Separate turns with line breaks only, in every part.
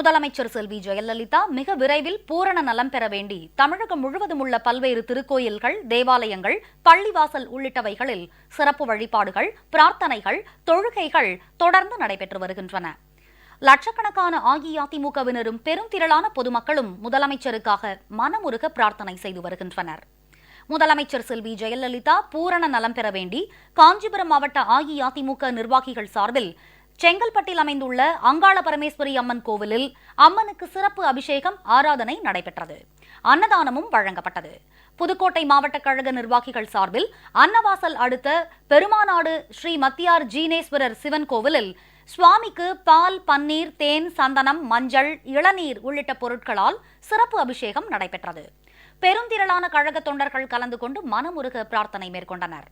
முதலமைச்சர் செல்வி ஜெயலலிதா மிக விரைவில் பூரண நலம் பெற வேண்டி தமிழகம் முழுவதும் உள்ள பல்வேறு திருக்கோயில்கள் தேவாலயங்கள் பள்ளிவாசல் உள்ளிட்டவைகளில் சிறப்பு வழிபாடுகள் பிரார்த்தனைகள் தொழுகைகள் தொடர்ந்து நடைபெற்று வருகின்றன. லட்சக்கணக்கான அஇஅதிமுகவினரும் பெருந்திரளான பொதுமக்களும் முதலமைச்சருக்காக மனமுருக பிரார்த்தனை செய்து வருகின்றனர். முதலமைச்சர் செல்வி ஜெயலலிதா பூரண நலம் பெற வேண்டி காஞ்சிபுரம் மாவட்ட அஇஅதிமுக நிர்வாகிகள் சார்பில் செங்கல்பட்டில் அமைந்துள்ள அங்காள பரமேஸ்வரி அம்மன் கோவிலில் அம்மனுக்கு சிறப்பு அபிஷேகம் ஆராதனை நடைபெற்றது. அன்னதானமும் வழங்கப்பட்டது. புதுக்கோட்டை மாவட்ட கழக நிர்வாகிகள் சார்பில் அன்னவாசல் அடுத்த பெருமாநாடு ஸ்ரீ மத்தியார் ஜீனேஸ்வரர் சிவன் கோவிலில் சுவாமிக்கு பால் பன்னீர் தேன் சந்தனம் மஞ்சள் இளநீர் உள்ளிட்ட பொருட்களால் சிறப்பு அபிஷேகம் நடைபெற்றது. பெருந்திரளான கழக தொண்டர்கள் கலந்து கொண்டு மனமுருக பிரார்த்தனை மேற்கொண்டனர்.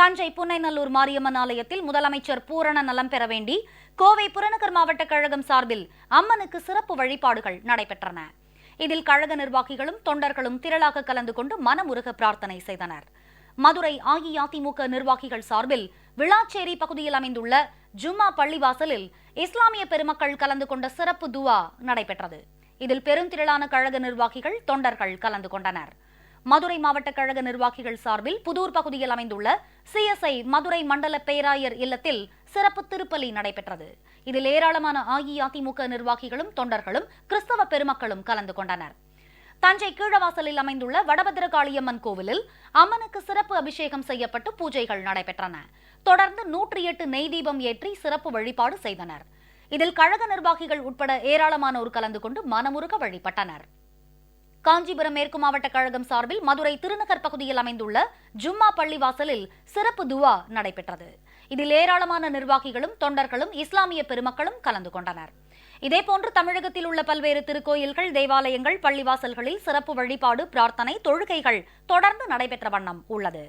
தஞ்சை புன்னைநல்லூர் மாரியம்மன் ஆலயத்தில் முதலமைச்சர் பூரண நலம் பெற வேண்டி கோவை புறநகர் மாவட்ட கழகம் சார்பில் அம்மனுக்கு சிறப்பு வழிபாடுகள் நடைபெற்றன. இதில் கழக நிர்வாகிகளும் தொண்டர்களும் திரளாக கலந்து கொண்டு மனமுருக பிரார்த்தனை செய்தனர். மதுரை அஇஅதிமுக நிர்வாகிகள் சார்பில் விளாச்சேரி பகுதியில் அமைந்துள்ள ஜும்மா பள்ளிவாசலில் இஸ்லாமிய பெருமக்கள் கலந்து கொண்ட சிறப்பு துவா நடைபெற்றது. இதில் பெருந்திரளான கழக நிர்வாகிகள் தொண்டர்கள் கலந்து கொண்டனர். மதுரை மாவட்ட கழக நிர்வாகிகள் சார்பில் புதூர் பகுதியில் அமைந்துள்ள சிஎஸ்ஐ மதுரை மண்டல பேராயர் இல்லத்தில் சிறப்பு திருப்பலி நடைபெற்றது. இதில் ஏராளமான அஇஅதிமுக நிர்வாகிகளும் தொண்டர்களும் கிறிஸ்தவ பெருமக்களும் கலந்து கொண்டனர். தஞ்சை கீழவாசலில் அமைந்துள்ள வடபத்திரகாளியம்மன் கோவிலில் அம்மனுக்கு சிறப்பு அபிஷேகம் செய்யப்பட்டு பூஜைகள் நடைபெற்றன. தொடர்ந்து நூற்றி எட்டு நெய் தீபம் ஏற்றி சிறப்பு வழிபாடு செய்தனர். இதில் கழக நிர்வாகிகள் உட்பட ஏராளமானோர் கலந்து கொண்டு மனமுருக வழிபட்டனர். காஞ்சிபுரம் மேற்கு மாவட்ட கழகம் சார்பில் மதுரை திருநகர் பகுதியில் அமைந்துள்ள ஜும்மா பள்ளிவாசலில் சிறப்பு துவா நடைபெற்றது. இதில் ஏராளமான நிர்வாகிகளும் தொண்டர்களும் இஸ்லாமிய பெருமக்களும் கலந்து கொண்டனர். இதேபோன்று தமிழகத்தில் உள்ள பல்வேறு திருக்கோயில்கள் தேவாலயங்கள் பள்ளிவாசல்களில் சிறப்பு வழிபாடு பிரார்த்தனை தொழுகைகள் தொடர்ந்து நடைபெற்ற வண்ணம் உள்ளது.